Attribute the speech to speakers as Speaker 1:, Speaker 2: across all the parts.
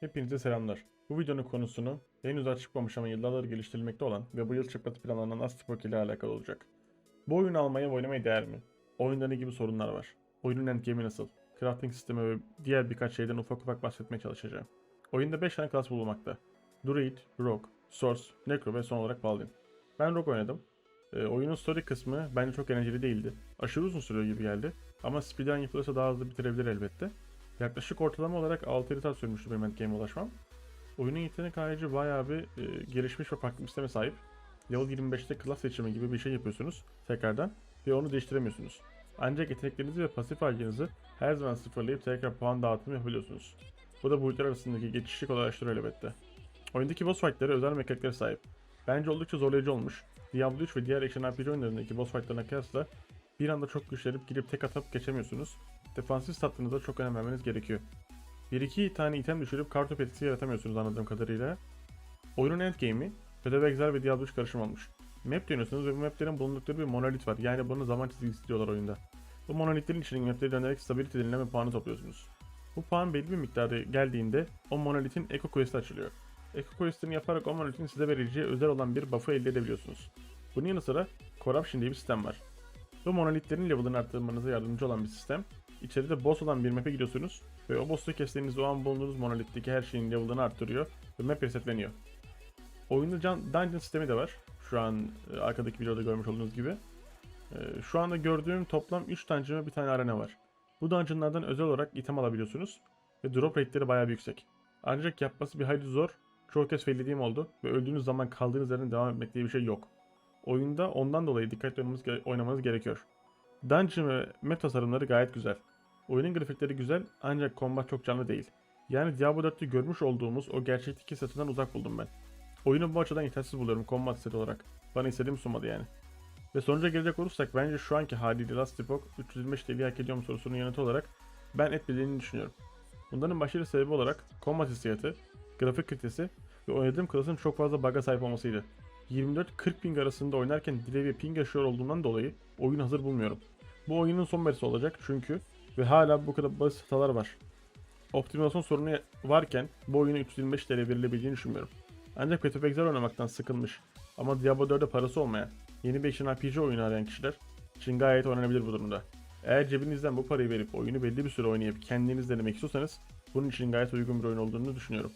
Speaker 1: Hepinize selamlar. Bu videonun konusunu henüz daha çıkmamış ama yıllardır geliştirilmekte olan ve bu yıl çıkması planlanan Astropok ile alakalı olacak. Bu oyunu almaya ve oynamaya değer mi? Oyunda ne gibi sorunlar var? Oyunun endgame'i nasıl? Crafting sistemi ve diğer birkaç şeyden ufak ufak bahsetmeye çalışacağım. Oyunda 5 tane klas bulunmakta. Druid, Rogue, Source, Necro ve son olarak Paladin. Ben Rogue oynadım. Ee, oyunun story kısmı bence çok eğlenceli değildi. Aşırı uzun sürüyor gibi geldi. Ama speedrun yapılırsa daha hızlı bitirebilir elbette. Yaklaşık ortalama olarak 6 saat sürmüştü benim endgame'e ulaşmam. Oyunun yetenek ayrıcı bayağı bir e, gelişmiş ve farklı bir sisteme sahip. Level 25'te klas seçimi gibi bir şey yapıyorsunuz tekrardan ve onu değiştiremiyorsunuz. Ancak yeteneklerinizi ve pasif halinizi her zaman sıfırlayıp tekrar puan dağıtımı yapabiliyorsunuz. Bu da boyutlar arasındaki geçişi kolaylaştırıyor elbette. Oyundaki boss fightları özel mekaniklere sahip. Bence oldukça zorlayıcı olmuş. Diablo 3 ve diğer action RPG oyunlarındaki boss fightlarına kıyasla bir anda çok güçlenip girip tek atıp geçemiyorsunuz. Defansif statlarınıza çok önem vermeniz gerekiyor. 1-2 tane item düşürüp kartop etkisi yaratamıyorsunuz anladığım kadarıyla. Oyunun endgame'i Shadow Exile ve Diablo 3 karışım olmuş. Map dönüyorsunuz ve bu maplerin bulundukları bir monolit var. Yani bunu zaman çizgisi diyorlar oyunda. Bu monolitlerin içine mapleri dönerek stability denilen puanı topluyorsunuz. Bu puan belli bir miktarda geldiğinde o monolitin Echo Quest'i açılıyor. Echo Quest'ini yaparak o monolitin size vereceği özel olan bir buff'ı elde edebiliyorsunuz. Bunun yanı sıra Corruption diye bir sistem var. Bu monolitlerin level'ını arttırmanıza yardımcı olan bir sistem. İçeride boss olan bir map'e gidiyorsunuz ve o boss'u kestiğinizde o an bulunduğunuz monolitteki her şeyin level'ını arttırıyor ve map resetleniyor. Oyunda can, dungeon sistemi de var. Şu an e, arkadaki videoda görmüş olduğunuz gibi. E, şu anda gördüğüm toplam 3 dungeon ve bir tane arena var. Bu dungeonlardan özel olarak item alabiliyorsunuz ve drop rate'leri bayağı yüksek. Ancak yapması bir hayli zor. Çoğu kez faillediğim oldu ve öldüğünüz zaman kaldığınız yerden devam etmek diye bir şey yok. Oyunda ondan dolayı dikkatli oynamanız, oynamanız gerekiyor. Dungeon ve map tasarımları gayet güzel. Oyunun grafikleri güzel ancak combat çok canlı değil. Yani Diablo 4'te görmüş olduğumuz o gerçekteki setinden uzak buldum ben. Oyunu bu açıdan yetersiz buluyorum combat seti olarak. Bana istediğim sunmadı yani. Ve sonuca gelecek olursak bence şu anki haliyle Last Epoch 325 TL'yi hak ediyor mu sorusunun yanıtı olarak ben etmediğini düşünüyorum. Bunların başlıca sebebi olarak combat hissiyatı, grafik kalitesi ve oynadığım klasın çok fazla bug'a sahip olmasıydı. 24-40 ping arasında oynarken ve ping yaşıyor olduğundan dolayı oyunu hazır bulmuyorum. Bu oyunun son verisi olacak çünkü ve hala bu kadar basit hatalar var. Optimizasyon sorunu varken bu oyunu 325 TL verilebileceğini düşünmüyorum. Ancak Path Exile oynamaktan sıkılmış ama Diablo 4'e parası olmayan yeni bir action RPG oyunu arayan kişiler için gayet oynanabilir bu durumda. Eğer cebinizden bu parayı verip oyunu belli bir süre oynayıp kendiniz denemek istiyorsanız bunun için gayet uygun bir oyun olduğunu düşünüyorum.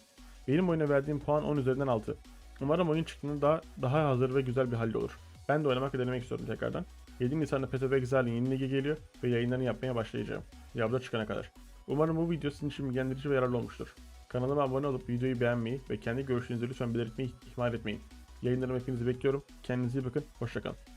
Speaker 1: Benim oyuna verdiğim puan 10 üzerinden 6. Umarım oyun çıktığında daha, daha hazır ve güzel bir halde olur. Ben de oynamak ve denemek istiyorum tekrardan. 7 Nisan'da Path of Exile'in yeni ligi geliyor ve yayınlarını yapmaya başlayacağım. Diablo çıkana kadar. Umarım bu video sizin için bilgilendirici ve yararlı olmuştur. Kanalıma abone olup videoyu beğenmeyi ve kendi görüşlerinizi lütfen belirtmeyi ihmal etmeyin. Yayınlarımı hepinizi bekliyorum. Kendinize iyi bakın. Hoşçakalın.